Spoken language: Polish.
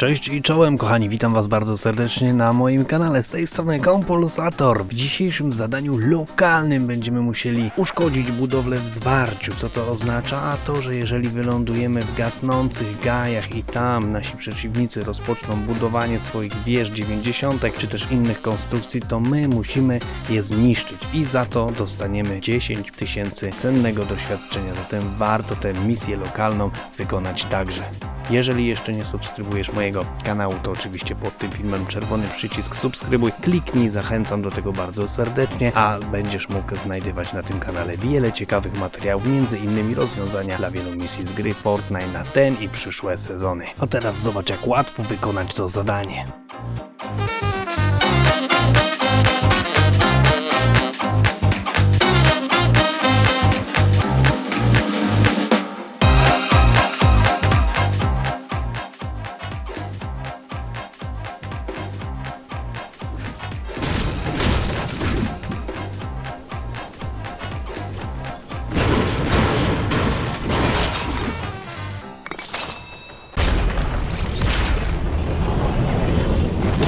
Cześć i czołem kochani, witam was bardzo serdecznie na moim kanale. Z tej strony Kompulsator. W dzisiejszym zadaniu lokalnym będziemy musieli uszkodzić budowlę w zwarciu. Co to oznacza? A to, że jeżeli wylądujemy w gasnących gajach i tam nasi przeciwnicy rozpoczną budowanie swoich wież 90 czy też innych konstrukcji, to my musimy je zniszczyć i za to dostaniemy 10 tysięcy cennego doświadczenia. Zatem warto tę misję lokalną wykonać także. Jeżeli jeszcze nie subskrybujesz mojego kanału, to oczywiście pod tym filmem czerwony przycisk subskrybuj, kliknij, zachęcam do tego bardzo serdecznie, a będziesz mógł znajdywać na tym kanale wiele ciekawych materiałów, między innymi rozwiązania dla wielu misji z gry Fortnite na ten i przyszłe sezony. A teraz zobacz jak łatwo wykonać to zadanie.